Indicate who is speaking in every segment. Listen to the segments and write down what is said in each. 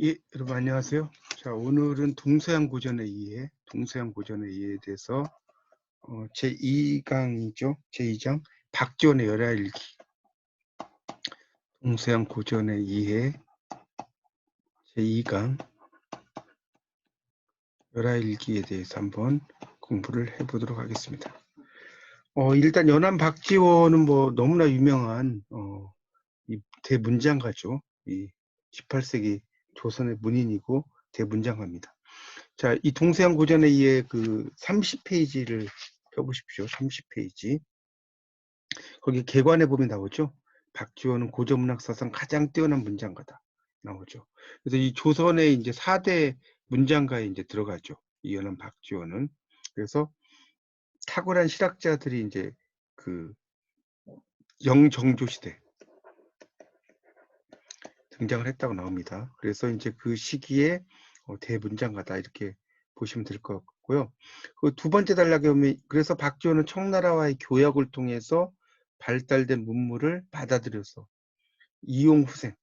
Speaker 1: 예, 여러분 안녕하세요. 자, 오늘은 동서양 고전의 이해, 동서양 고전의 이해에 대해서 어, 제2강이죠. 제2장 박지원의 열하일기 동서양 고전의 이해 제2강 열하일기에 대해서 한번 공부를 해보도록 하겠습니다. 어, 일단 연암 박지원은 뭐 너무나 유명한 어, 이 대문장가죠. 이 18세기 조선의 문인이고 대문장가입니다. 자, 이 동서양 고전에 의해 그 30페이지를 펴보십시오. 30페이지. 거기 개관에 보면 나오죠. 박지원은 고전문학사상 가장 뛰어난 문장가다. 나오죠. 그래서 이 조선의 이제 4대 문장가에 이제 들어가죠. 이연한 박지원은. 그래서 탁월한 실학자들이 이제 그 영정조 시대 등장을 했다고 나옵니다. 그래서 이제 그 시기에 어, 대문장가다 이렇게 보시면 될 것 같고요. 그 두 번째 단락에 보면 그래서 박지원은 청나라와의 교역을 통해서 발달된 문물을 받아들여서 이용 후생,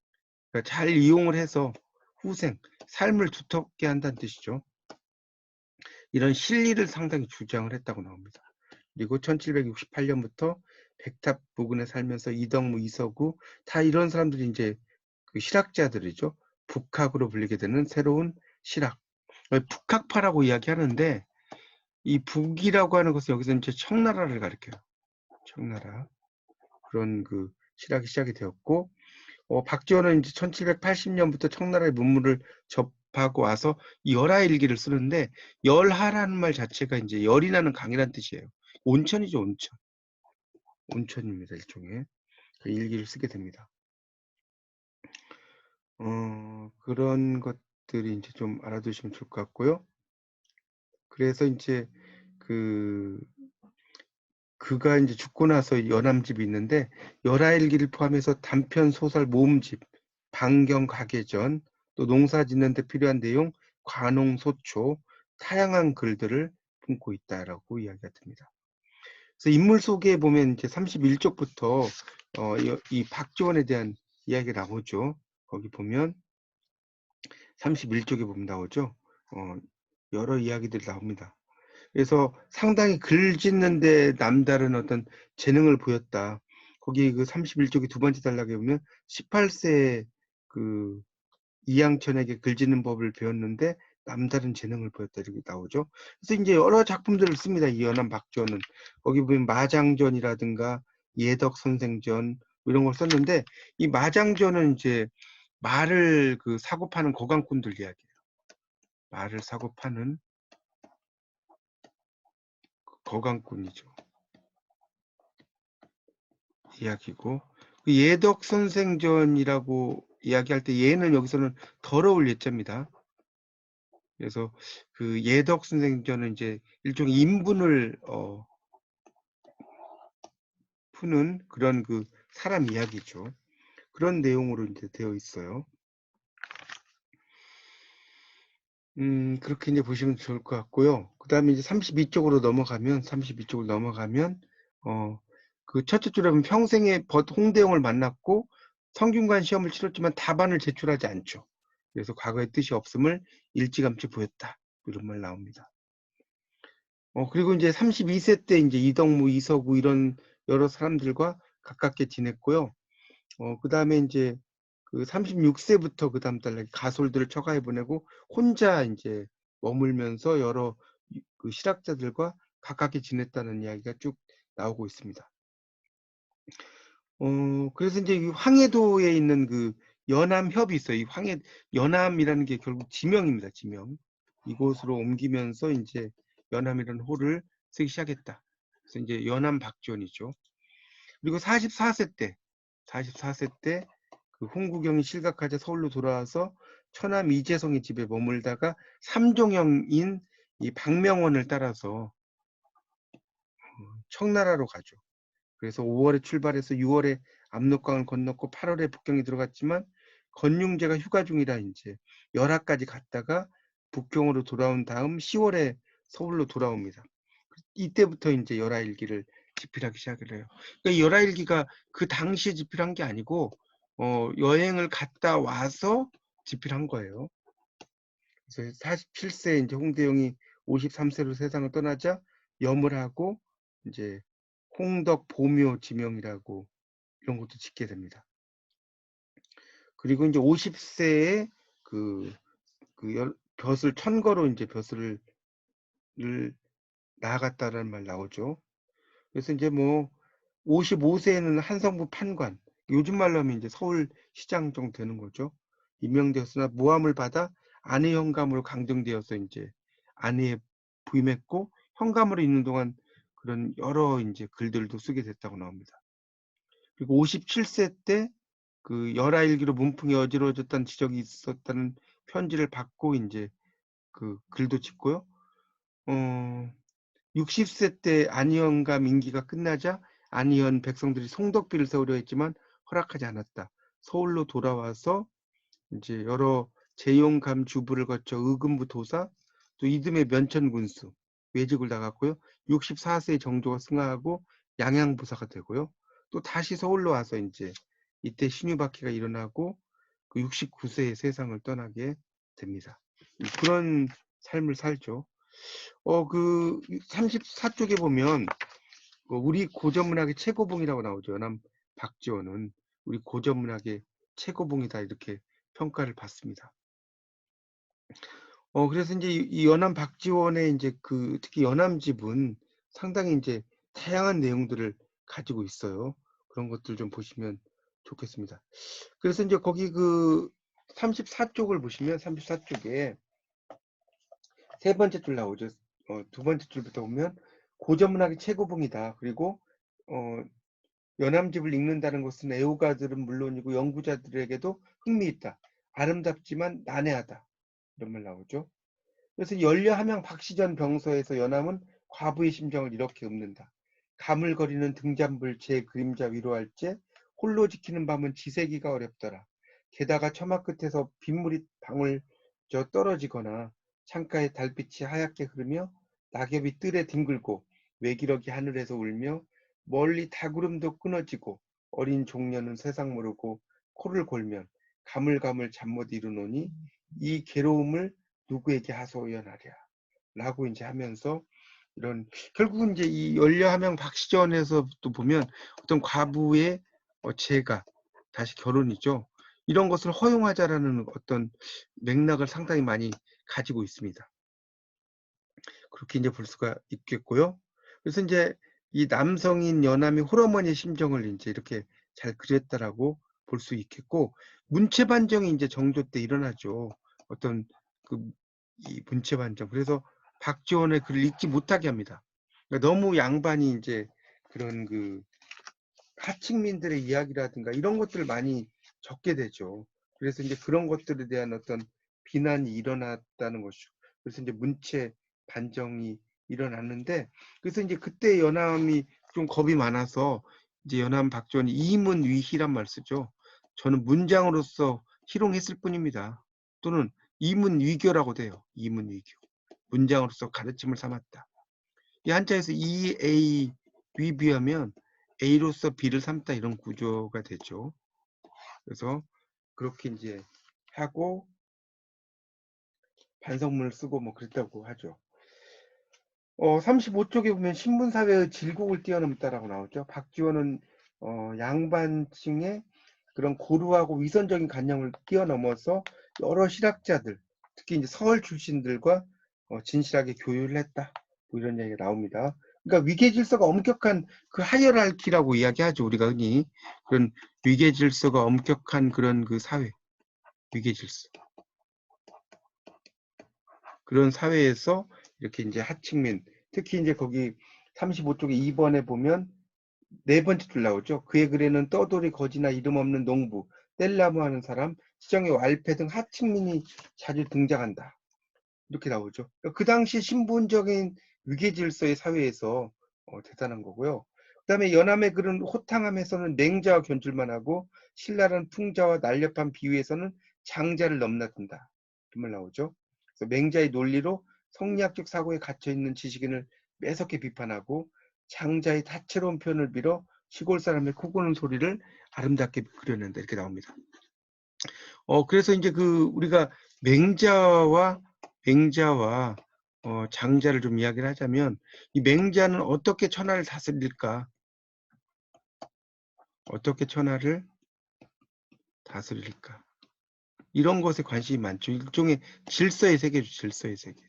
Speaker 1: 그러니까 잘 이용을 해서 후생, 삶을 두텁게 한다는 뜻이죠. 이런 실리를 상당히 주장을 했다고 나옵니다. 그리고 1768년부터 백탑 부근에 살면서 이덕무, 이서구 다 이런 사람들이 이제 그 실학자들이죠. 북학으로 불리게 되는 새로운 실학. 북학파라고 이야기하는데 이 북이라고 하는 것은 여기서 이제 청나라를 가리켜요. 청나라. 그런 그 실학이 시작이 되었고 어, 박지원은 이제 1780년부터 청나라의 문물을 접하고 와서 열하 일기를 쓰는데 열하라는 말 자체가 이제 열이 나는 강이라는 뜻이에요. 온천이죠, 온천. 온천입니다, 일종의. 그 일기를 쓰게 됩니다. 어, 그런 것들이 이제 좀 알아두시면 좋을 것 같고요. 그래서 이제 그 그가 이제 죽고 나서 연암집이 있는데 열하일기를 포함해서 단편 소설 모음집, 방경 가계전, 또 농사 짓는 데 필요한 내용, 관홍 소초, 다양한 글들을 품고 있다라고 이야기가 됩니다. 그래서 인물 소개에 보면 이제 31쪽부터 어, 이 박지원에 대한 이야기가 나오죠. 거기 보면 31쪽에 보면 나오죠. 어, 여러 이야기들이 나옵니다. 그래서 상당히 글 짓는데 남다른 어떤 재능을 보였다. 거기 그 31쪽의 두 번째 단락에 보면 18세 그 이양천에게 글 짓는 법을 배웠는데 남다른 재능을 보였다 이렇게 나오죠. 그래서 이제 여러 작품들을 씁니다. 이 연암 박조는 거기 보면 마장전이라든가 예덕 선생전 뭐 이런 걸 썼는데 이 마장전은 이제 말을 그 사고 파는 거강꾼들 이야기예요. 말을 사고 파는 거강꾼이죠. 이야기고 그 예덕 선생전이라고 이야기할 때 예는 여기서는 더러울 예자입니다. 그래서 그 예덕 선생전은 이제 일종의 인분을 어, 푸는 그런 그 사람 이야기죠. 그런 내용으로 이제 되어 있어요. 음, 그렇게 이제 보시면 좋을 것 같고요. 그 다음에 이제 32쪽으로 넘어가면, 32쪽으로 넘어가면, 어, 그 첫째 줄에 보면 평생에 벗 홍대영을 만났고 성균관 시험을 치렀지만 답안을 제출하지 않죠. 그래서 과거의 뜻이 없음을 일찌감치 보였다. 이런 말 나옵니다. 어, 그리고 이제 32세 때 이제 이덕무, 이서구 이런 여러 사람들과 가깝게 지냈고요. 어, 그 다음에 이제 그 36세부터 그 다음 달에 가솔들을 처가해 보내고 혼자 이제 머물면서 여러 그 실학자들과 가깝게 지냈다는 이야기가 쭉 나오고 있습니다. 어, 그래서 이제 황해도에 있는 그 연암협이 있어요. 이 황해, 연암이라는 게 결국 지명입니다. 지명. 이곳으로 옮기면서 이제 연암이라는 호를 쓰기 시작했다. 그래서 이제 연암 박지원이죠. 그리고 44세 때, 44세 때 그 홍구경이 실각하자 서울로 돌아와서 처남 이재성의 집에 머물다가 삼종형인 이 박명원을 따라서 어, 청나라로 가죠. 그래서 5월에 출발해서 6월에 압록강을 건넜고 8월에 북경에 들어갔지만 건융제가 휴가 중이라 이제 열하까지 갔다가 북경으로 돌아온 다음 10월에 서울로 돌아옵니다. 이때부터 이제 열하일기를 집필하기 시작을 해요. 그러니까 열하일기가 그 당시에 집필한 게 아니고 어, 여행을 갔다 와서 집필한 거예요. 그래서 47세 이제 홍대영이 53세로 세상을 떠나자 염을 하고 이제 홍덕 보묘 지명이라고 이런 것도 짓게 됩니다. 그리고 이제 50세에 그, 그 열, 벼슬 천거로 이제 벼슬을 나아갔다라는 말 나오죠. 그래서 이제 뭐 55세에는 한성부 판관, 요즘 말로 하면 이제 서울시장 정도 되는 거죠. 임명되었으나 모함을 받아 아내 현감으로 강정되어서 이제 아내에 부임했고 현감으로 있는 동안 그런 여러 이제 글들도 쓰게 됐다고 나옵니다. 그리고 57세 때 그 열아일기로 문풍이 어지러워졌다는 지적이 있었다는 편지를 받고 이제 그 글도 짓고요. 어, 60세 때 안희연과 민기가 끝나자 안희연 백성들이 송덕비를 세우려 했지만 허락하지 않았다. 서울로 돌아와서 이제 여러 재용감 주부를 거쳐 의금부 도사 또 이듬해 면천군수 외직을 나갔고요. 64세 정조가 승하하고 양양부사가 되고요. 또 다시 서울로 와서 이제 이때 신유박해가 일어나고 그 69세의 세상을 떠나게 됩니다. 그런 삶을 살죠. 어, 그 34쪽에 보면 그 우리 고전문학의 최고봉이라고 나오죠. 연암 박지원은 우리 고전문학의 최고봉이다 이렇게 평가를 받습니다. 어, 그래서 이제 이 연암 박지원의 이제 그 특히 연암집은 상당히 이제 다양한 내용들을 가지고 있어요. 그런 것들 좀 보시면 좋겠습니다. 그래서 이제 거기 그 34쪽을 보시면 34쪽에 세 번째 줄 나오죠. 어, 두 번째 줄부터 보면 고전문학의 최고봉이다. 그리고 어, 연암집을 읽는다는 것은 애호가들은 물론이고 연구자들에게도 흥미있다. 아름답지만 난해하다. 이런 말 나오죠. 그래서 연려함양 박시전 병서에서 연암은 과부의 심정을 이렇게 읊는다. 가물거리는 등잔불 제 그림자 위로할제 홀로 지키는 밤은 지새기가 어렵더라. 게다가 처마 끝에서 빗물이 방울 저 떨어지거나 창가에 달빛이 하얗게 흐르며 낙엽이 뜰에 뒹굴고 외기러기 하늘에서 울며 멀리 다구름도 끊어지고 어린 종려는 세상 모르고 코를 골면 가물가물 잠 못 이루노니 이 괴로움을 누구에게 하소연하랴 라고 이제 하면서 이런 결국은 이제 이 연려하명 박시전에서도 보면 어떤 과부의 어, 재가 다시 결혼이죠. 이런 것을 허용하자라는 어떤 맥락을 상당히 많이 가지고 있습니다. 그렇게 이제 볼 수가 있겠고요. 그래서 이제 이 남성인 연암이 홀어머니의 심정을 이제 이렇게 잘 그렸다라고 볼 수 있겠고 문체 반정이 이제 정조 때 일어나죠. 어떤 그 이 문체 반정. 그래서 박지원의 글을 읽지 못하게 합니다. 그러니까 너무 양반이 이제 그런 그 하층민들의 이야기라든가 이런 것들을 많이 적게 되죠. 그래서 이제 그런 것들에 대한 어떤 비난이 일어났다는 것이죠. 그래서 이제 문체 반정이 일어났는데 그래서 이제 그때 연암이 좀 겁이 많아서 이제 연암 박지원이 이문위희란 말 쓰죠. 저는 문장으로서 희롱했을 뿐입니다. 또는 이문위교라고 돼요. 이문위교. 문장으로서 가르침을 삼았다. 이 한자에서 E, A, B 비하면 A로서 B를 삼다 이런 구조가 되죠. 그래서 그렇게 이제 하고 반성문을 쓰고 뭐 그랬다고 하죠. 어, 35쪽에 보면 신분사회의 질곡을 뛰어넘다라고 나오죠. 박지원은 어, 양반층의 그런 고루하고 위선적인 관념을 뛰어넘어서 여러 실학자들, 특히 이제 서울 출신들과 어, 진실하게 교류를 했다. 뭐 이런 얘기가 나옵니다. 그러니까 위계 질서가 엄격한 그 하이어랄키라고 이야기하죠. 우리가 흔히 그런 위계 질서가 엄격한 그런 그 사회, 위계 질서. 그런 사회에서 이렇게 이제 하층민, 특히 이제 거기 35쪽에 2번에 보면 네 번째 줄 나오죠. 그의 글에는 떠돌이 거지나 이름 없는 농부, 뗄나무 하는 사람, 시정의 왈패 등 하층민이 자주 등장한다. 이렇게 나오죠. 그러니까 그 당시 신분적인 위계 질서의 사회에서 어, 대단한 거고요. 그 다음에 연암의 글은 호탕함에서는 맹자와 견줄만 하고 신랄한 풍자와 날렵한 비유에서는 장자를 넘나든다. 이말 나오죠. 맹자의 논리로 성리학적 사고에 갇혀있는 지식인을 매섭게 비판하고 장자의 다채로운 표현을 빌어 시골 사람의 코고는 소리를 아름답게 그려낸다 이렇게 나옵니다. 어, 그래서 이제 그 우리가 맹자와 맹자와 어, 장자를 좀 이야기를 하자면 이 맹자는 어떻게 천하를 다스릴까? 어떻게 천하를 다스릴까? 이런 것에 관심이 많죠. 일종의 질서의 세계죠. 질서의 세계.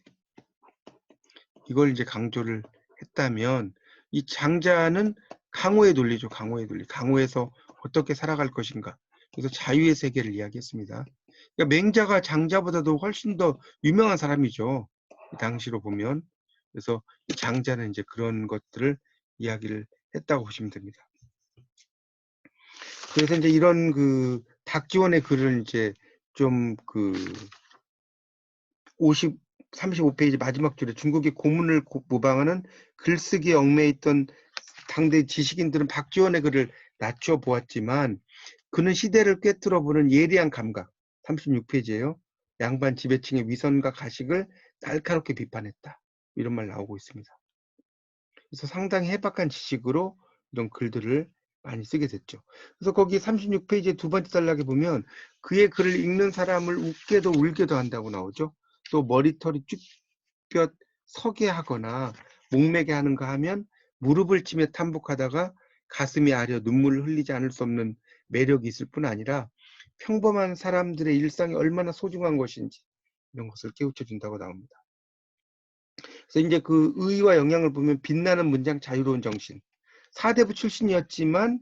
Speaker 1: 이걸 이제 강조를 했다면 이 장자는 강호의 논리죠. 강호의 논리. 강호에서 어떻게 살아갈 것인가. 그래서 자유의 세계를 이야기했습니다. 그러니까 맹자가 장자보다도 훨씬 더 유명한 사람이죠. 당시로 보면. 그래서 장자는 이제 그런 것들을 이야기를 했다고 보시면 됩니다. 그래서 이제 이런 그 박지원의 글을 이제 좀 그 50, 35페이지 마지막 줄에 중국의 고문을 모방하는 글쓰기에 얽매여 있던 당대 지식인들은 박지원의 글을 낮춰 보았지만 그는 시대를 꿰뚫어 보는 예리한 감각 36페이지에요. 양반 지배층의 위선과 가식을 날카롭게 비판했다. 이런 말 나오고 있습니다. 그래서 상당히 해박한 지식으로 이런 글들을 많이 쓰게 됐죠. 그래서 거기 36페이지 두 번째 단락에 보면 그의 글을 읽는 사람을 웃게도 울게도 한다고 나오죠. 또 머리털이 쭉뼈 서게 하거나 목매게 하는가 하면 무릎을 치며 탐복하다가 가슴이 아려 눈물을 흘리지 않을 수 없는 매력이 있을 뿐 아니라 평범한 사람들의 일상이 얼마나 소중한 것인지 이런 것을 깨우쳐 준다고 나옵니다. 그래서 이제 그 의와 영향을 보면 빛나는 문장 자유로운 정신 사대부 출신이었지만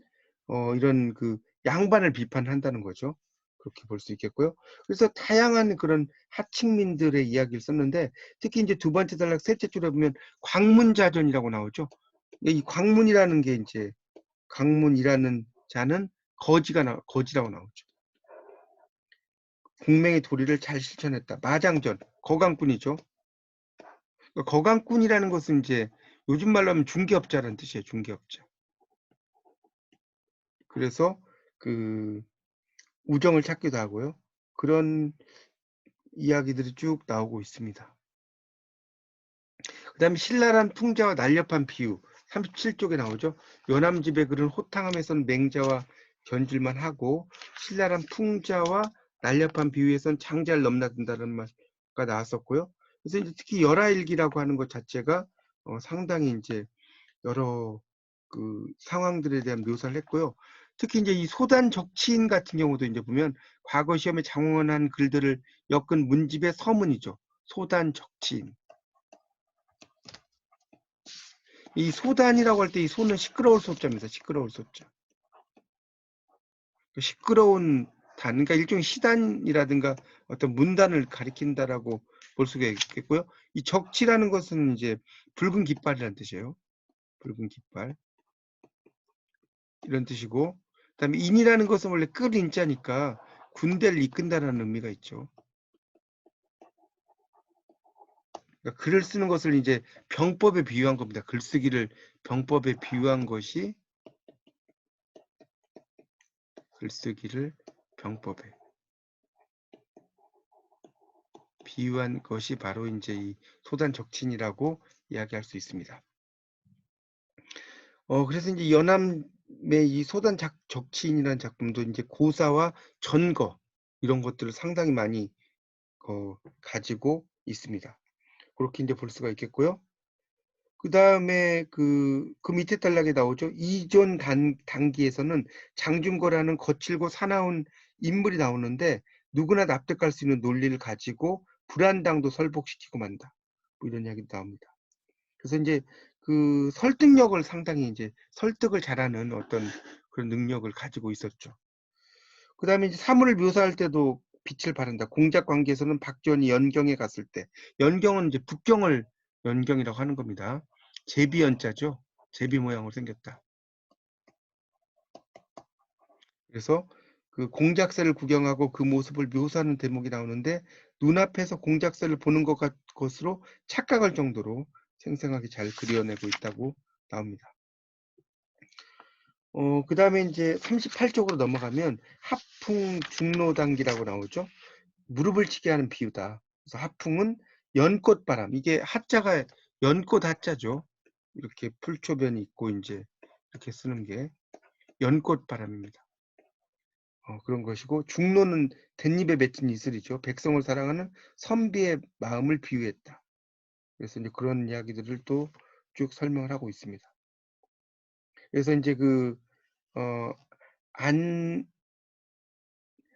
Speaker 1: 어, 이런 그 양반을 비판한다는 거죠. 그렇게 볼 수 있겠고요. 그래서 다양한 그런 하층민들의 이야기를 썼는데 특히 이제 두 번째 단락 셋째 줄에 보면 광문자전이라고 나오죠. 이 광문이라는 게 이제 광문이라는 자는 거지가 나 거지라고 나오죠. 공명의 도리를 잘 실천했다. 마장전 거강꾼이죠. 그러니까 거강꾼이라는 것은 이제 요즘 말로 하면 중개업자라는 뜻이에요. 중개업자. 그래서 그 우정을 찾기도 하고요. 그런 이야기들이 쭉 나오고 있습니다. 그 다음에 신랄한 풍자와 날렵한 비유 37쪽에 나오죠. 연암집에 그런 호탕함에선 맹자와 견질만 하고 신랄한 풍자와 날렵한 비유에선 장자를 넘나든다는 말가 나왔었고요. 그래서 이제 특히 열하일기라고 하는 것 자체가 어, 상당히 이제 여러 그 상황들에 대한 묘사를 했고요. 특히 이제 이 소단 적치인 같은 경우도 이제 보면 과거 시험에 장원한 글들을 엮은 문집의 서문이죠. 소단 적치인. 이 소단이라고 할 때 이 소는 시끄러울 소자입니다. 시끄러울 소자. 그 시끄러운 단, 그러니까 일종의 시단이라든가 어떤 문단을 가리킨다라고 볼 수가 있겠고요. 이 적치라는 것은 이제 붉은 깃발이라는 뜻이에요. 붉은 깃발. 이런 뜻이고 그다음에 인이라는 것은 원래 끌 인자니까 군대를 이끈다는 의미가 있죠. 그러니까 글을 쓰는 것을 이제 병법에 비유한 겁니다. 글쓰기를 병법에 비유한 것이 글쓰기를 병법에 비유한 것이 바로 이제 이 소단 적친이라고 이야기할 수 있습니다. 어 그래서 이제 연암 이 소단 작, 적치인이라는 작품도 이제 고사와 전거 이런 것들을 상당히 많이 어, 가지고 있습니다. 그렇게 이제 볼 수가 있겠고요. 그 다음에 그, 그 밑에 단락에 나오죠. 이전 단, 단기에서는 장준거라는 거칠고 사나운 인물이 나오는데 누구나 납득할 수 있는 논리를 가지고 불안당도 설복시키고 만다. 뭐 이런 이야기도 나옵니다. 그래서 이제 그 설득력을 상당히 이제 설득을 잘하는 어떤 그런 능력을 가지고 있었죠. 그 다음에 이제 사물을 묘사할 때도 빛을 발한다. 공작 관계에서는 박지원이 연경에 갔을 때 연경은 이제 북경을 연경이라고 하는 겁니다. 제비 연자죠. 제비 모양으로 생겼다. 그래서 그 공작새를 구경하고 그 모습을 묘사하는 대목이 나오는데 눈앞에서 공작새를 보는 것 것으로 착각할 정도로 생생하게 잘 그려내고 있다고 나옵니다. 어, 그 다음에 이제 38쪽으로 넘어가면 하풍 중로단기라고 나오죠. 무릎을 치게 하는 비유다. 그래서 하풍은 연꽃바람. 이게 하자가 연꽃 하자죠. 이렇게 풀초변이 있고 이제 이렇게 쓰는 게 연꽃바람입니다. 어, 그런 것이고 중노는 댄잎에 맺힌 이슬이죠. 백성을 사랑하는 선비의 마음을 비유했다. 그래서 이제 그런 이야기들을 또 쭉 설명을 하고 있습니다. 그래서 이제 그, 어, 안,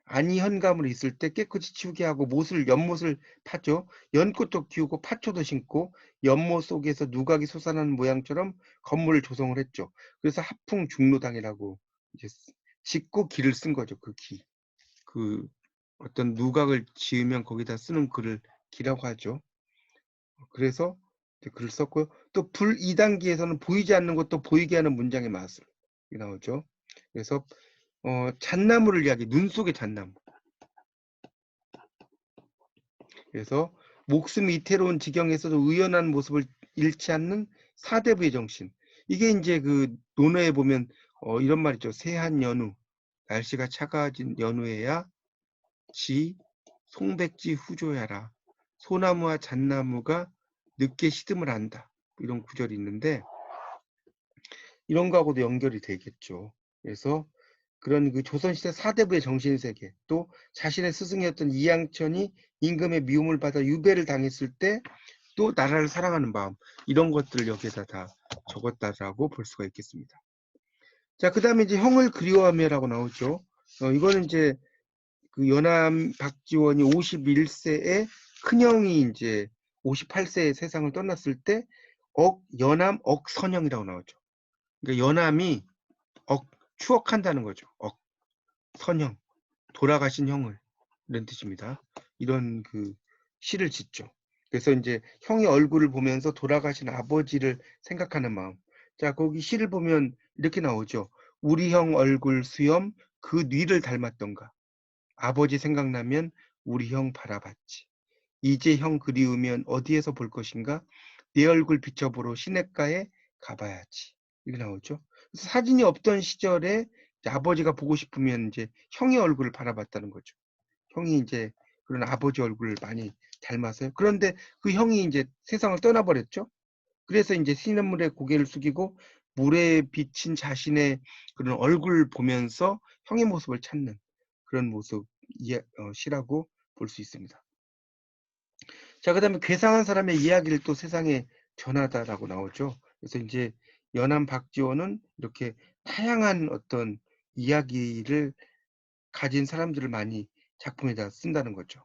Speaker 1: 안이 현감으로 있을 때 깨끗이 치우게 하고 못을, 연못을 팠죠. 연꽃도 키우고 파초도 심고 연못 속에서 누각이 솟아나는 모양처럼 건물을 조성을 했죠. 그래서 하풍 중로당이라고 이제 짓고 기를 쓴 거죠. 그 기. 그 어떤 누각을 지으면 거기다 쓰는 글을 기라고 하죠. 그래서 글을 썼고요. 또 불 2단계에서는 보이지 않는 것도 보이게 하는 문장의 맛을 나오죠. 그래서 어, 잣나무를 이야기, 눈 속의 잣나무. 그래서 목숨이 이태로운 지경에서도 의연한 모습을 잃지 않는 사대부의 정신. 이게 이제 그 논어에 보면 어, 이런 말이죠. 새한 연우, 날씨가 차가워진 연우에야 지 송백지 후조야라. 소나무와 잣나무가 늦게 시듬을 한다. 이런 구절이 있는데 이런 거하고도 연결이 되겠죠. 그래서 그런 그 조선시대 사대부의 정신세계 또 자신의 스승이었던 이양천이 임금의 미움을 받아 유배를 당했을 때 또 나라를 사랑하는 마음 이런 것들을 여기에다 다 적었다라고 볼 수가 있겠습니다. 자, 그 다음에 이제 형을 그리워하며라고 나오죠. 어, 이거는 이제 그 연암 박지원이 51세에 큰형이 이제 58세에 세상을 떠났을 때 억, 연암 억선형이라고 나오죠. 그러니까 연암이 억, 추억한다는 거죠. 억, 선형, 돌아가신 형을 이런 뜻입니다. 이런 그 시를 짓죠. 그래서 이제 형의 얼굴을 보면서 돌아가신 아버지를 생각하는 마음. 자, 거기 시를 보면 이렇게 나오죠. 우리 형 얼굴 수염 그 뉘를 닮았던가. 아버지 생각나면 우리 형 바라봤지. 이제 형 그리우면 어디에서 볼 것인가? 내 얼굴 비춰보러 시냇가에 가봐야지. 이렇게 나오죠. 사진이 없던 시절에 아버지가 보고 싶으면 이제 형의 얼굴을 바라봤다는 거죠. 형이 이제 그런 아버지 얼굴을 많이 닮았어요. 그런데 그 형이 이제 세상을 떠나버렸죠. 그래서 이제 시냇물에 고개를 숙이고 물에 비친 자신의 그런 얼굴 보면서 형의 모습을 찾는 그런 모습 어, 시라고 볼 수 있습니다. 자, 그 다음에 괴상한 사람의 이야기를 또 세상에 전하다라고 나오죠. 그래서 이제 연암 박지원은 이렇게 다양한 어떤 이야기를 가진 사람들을 많이 작품에다 쓴다는 거죠.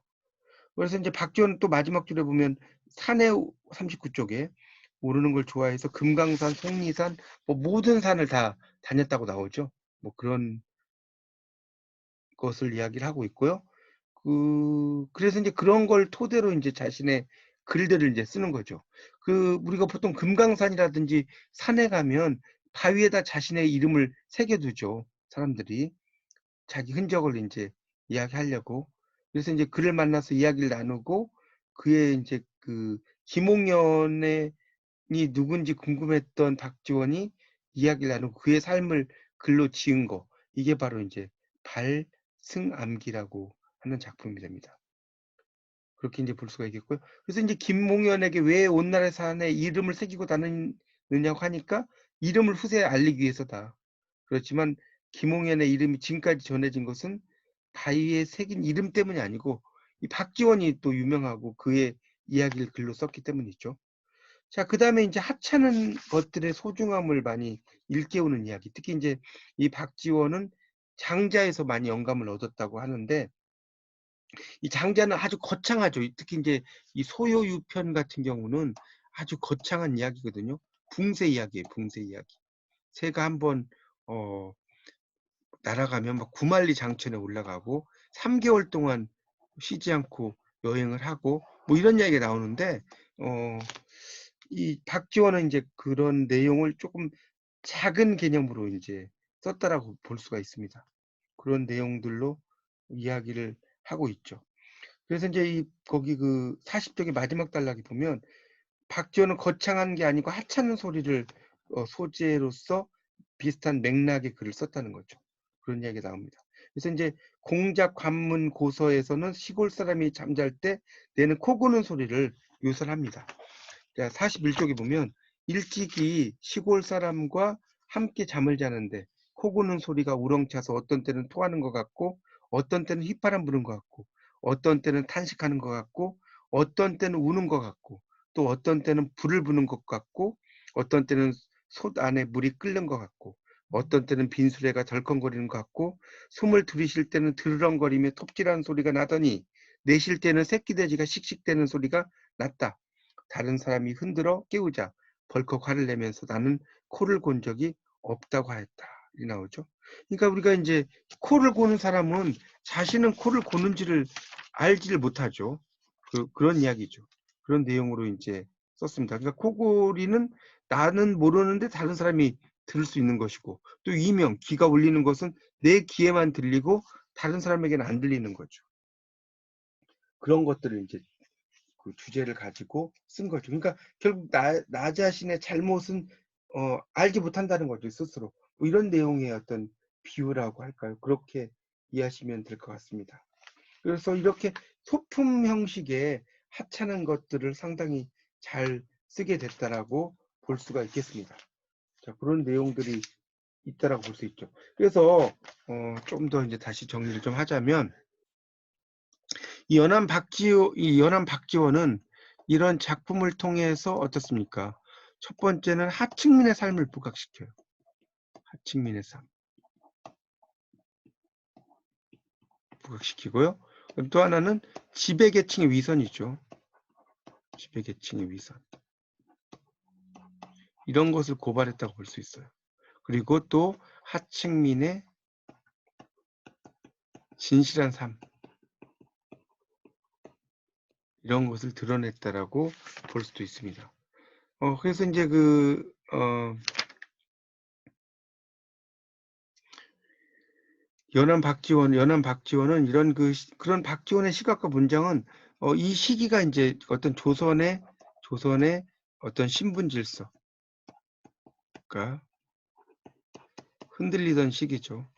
Speaker 1: 그래서 이제 박지원 또 마지막 줄에 보면 산해 39쪽에 오르는 걸 좋아해서 금강산, 속리산, 뭐 모든 산을 다 다녔다고 나오죠. 뭐 그런 것을 이야기를 하고 있고요. 그 그래서 이제 그런 걸 토대로 이제 자신의 글들을 이제 쓰는 거죠. 그 우리가 보통 금강산이라든지 산에 가면 바위에다 자신의 이름을 새겨두죠. 사람들이 자기 흔적을 이제 이야기하려고. 그래서 이제 그를 만나서 이야기를 나누고 그의 이제 그 김홍연의 이 누군지 궁금했던 박지원이 이야기를 나누고 그의 삶을 글로 지은 거 이게 바로 이제 발승암기라고 하는 작품이 됩니다. 그렇게 이제 볼 수가 있겠고요. 그래서 이제 김몽현에게 왜 온나라 산에 이름을 새기고 다니느냐고 하니까 이름을 후세에 알리기 위해서다. 그렇지만 김홍현의 이름이 지금까지 전해진 것은 바위에 새긴 이름 때문이 아니고 이 박지원이 또 유명하고 그의 이야기를 글로 썼기 때문이죠. 자, 그 다음에 이제 하찮은 것들의 소중함을 많이 일깨우는 이야기. 특히 이제 이 박지원은 장자에서 많이 영감을 얻었다고 하는데 이 장자는 아주 거창하죠. 특히 이제 이 소요유편 같은 경우는 아주 거창한 이야기거든요. 붕세 이야기예요. 붕세 이야기. 새가 한번 어 날아가면 막 구만리 장천에 올라가고 3개월 동안 쉬지 않고 여행을 하고 뭐 이런 이야기가 나오는데 어 이 박지원은 이제 그런 내용을 조금 작은 개념으로 이제 썼다라고 볼 수가 있습니다. 그런 내용들로 이야기를 하고 있죠. 그래서 이제 이 거기 그 40쪽의 마지막 단락에 보면 박지원은 거창한 게 아니고 하찮은 소리를 어, 소재로서 비슷한 맥락의 글을 썼다는 거죠. 그런 이야기가 나옵니다. 그래서 이제 공작 관문 고서에서는 시골 사람이 잠잘 때 내는 코 고는 소리를 묘사합니다. 41쪽에 보면 일찍이 시골 사람과 함께 잠을 자는데 코 고는 소리가 우렁차서 어떤 때는 토하는 것 같고 어떤 때는 휘파람 부는 것 같고 어떤 때는 탄식하는 것 같고 어떤 때는 우는 것 같고 또 어떤 때는 불을 부는 것 같고 어떤 때는 솥 안에 물이 끓는 것 같고 어떤 때는 빈수레가 덜컹거리는 것 같고 숨을 들이쉴 때는 드르렁거리며 톱질하는 소리가 나더니 내쉴 때는 새끼돼지가 씩씩대는 소리가 났다. 다른 사람이 흔들어 깨우자 벌컥 화를 내면서 나는 코를 곤 적이 없다고 하였다. 이 나오죠. 그러니까 우리가 이제 코를 고는 사람은 자신은 코를 고는지를 알지를 못하죠. 그, 그런 이야기죠. 그런 내용으로 이제 썼습니다. 그러니까 코골이는 나는 모르는데 다른 사람이 들을 수 있는 것이고 또 이명, 귀가 울리는 것은 내 귀에만 들리고 다른 사람에게는 안 들리는 거죠. 그런 것들을 이제 그 주제를 가지고 쓴 거죠. 그러니까 결국 나, 나 자신의 잘못은 어, 알지 못한다는 거죠, 스스로. 뭐 이런 내용의 어떤 비유라고 할까요? 그렇게 이해하시면 될 것 같습니다. 그래서 이렇게 소품 형식의 하찮은 것들을 상당히 잘 쓰게 됐다라고 볼 수가 있겠습니다. 자, 그런 내용들이 있다라고 볼 수 있죠. 그래서 어, 좀 더 이제 다시 정리를 좀 하자면 이 연암 박지호 이 연암 박지원은 이런 작품을 통해서 어떻습니까? 첫 번째는 하층민의 삶을 부각시켜요. 하층민의 삶. 부각시키고요. 또 하나는 지배계층의 위선이죠. 지배계층의 위선. 이런 것을 고발했다고 볼 수 있어요. 그리고 또 하층민의 진실한 삶. 이런 것을 드러냈다라고 볼 수도 있습니다. 어, 그래서 이제 그, 어, 연암 박지원, 연암 박지원은 이런 그, 그런 박지원의 시각과 문장은 어, 이 시기가 이제 어떤 조선의, 조선의 어떤 신분 질서가 흔들리던 시기죠.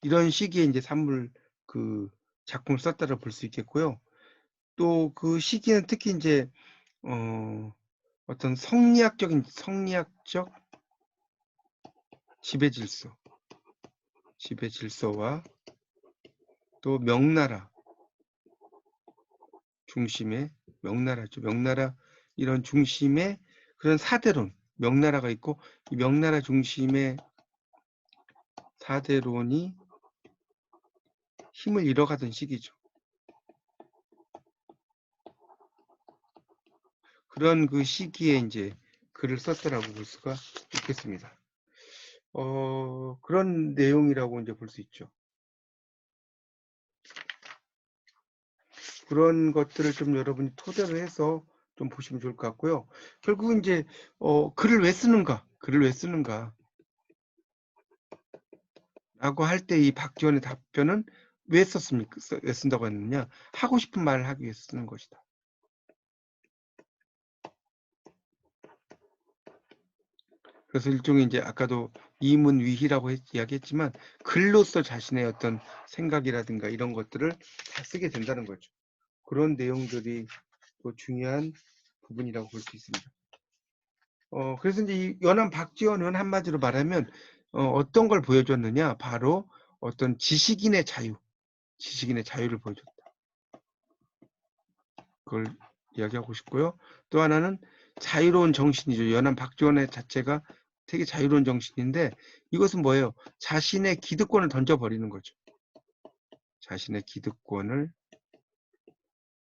Speaker 1: 이런 시기에 이제 산물 그 작품을 썼다고 볼수 있겠고요. 또 그 시기는 특히 이제 어, 어떤 성리학적인 성리학적 지배 질서, 지배 질서와 또 명나라 중심의 명나라죠. 명나라 이런 중심의 그런 사대론, 명나라가 있고 이 명나라 중심의 사대론이 힘을 잃어가던 시기죠. 그런 그 시기에 이제 글을 썼다라고 볼 수가 있겠습니다. 어, 그런 내용이라고 이제 볼 수 있죠. 그런 것들을 좀 여러분이 토대로 해서 좀 보시면 좋을 것 같고요. 결국 이제 어, 글을 왜 쓰는가? 글을 왜 쓰는가? 라고 할 때 이 박지원의 답변은 왜 썼습니까? 왜 쓴다고 했느냐? 하고 싶은 말을 하기 위해서 쓰는 것이다. 그래서 일종의 이제 아까도 이문위희라고 이야기했지만 글로서 자신의 어떤 생각이라든가 이런 것들을 다 쓰게 된다는 거죠. 그런 내용들이 또 중요한 부분이라고 볼 수 있습니다. 어, 그래서 이제 이 연암 박지원은 한마디로 말하면 어, 떤걸 보여줬느냐? 바로 어떤 지식인의 자유, 지식인의 자유를 보여줬다. 그걸 이야기하고 싶고요. 또 하나는 자유로운 정신이죠. 연암 박지원의 자체가 되게 자유로운 정신인데 이것은 뭐예요? 자신의 기득권을 던져버리는 거죠. 자신의 기득권을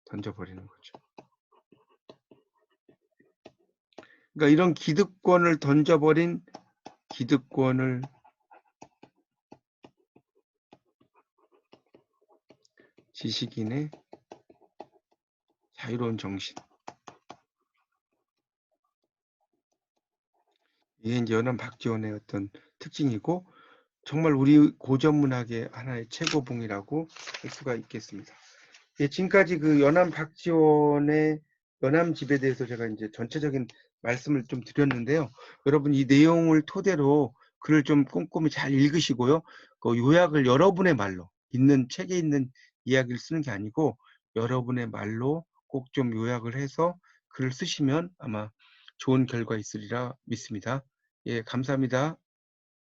Speaker 1: 던져버리는 거죠. 그러니까 이런 기득권을 던져버린 기득권을 지식인의 자유로운 정신. 이게 이제 연암 박지원의 어떤 특징이고 정말 우리 고전 문학의 하나의 최고봉이라고 할 수가 있겠습니다. 예, 지금까지 그 연암 박지원의 연암 집에 대해서 제가 이제 전체적인 말씀을 좀 드렸는데요. 여러분 이 내용을 토대로 글을 좀 꼼꼼히 잘 읽으시고요. 그 요약을 여러분의 말로 있는 책에 있는 이야기를 쓰는 게 아니고 여러분의 말로 꼭 좀 요약을 해서 글을 쓰시면 아마 좋은 결과 있으리라 믿습니다. 예, 감사합니다.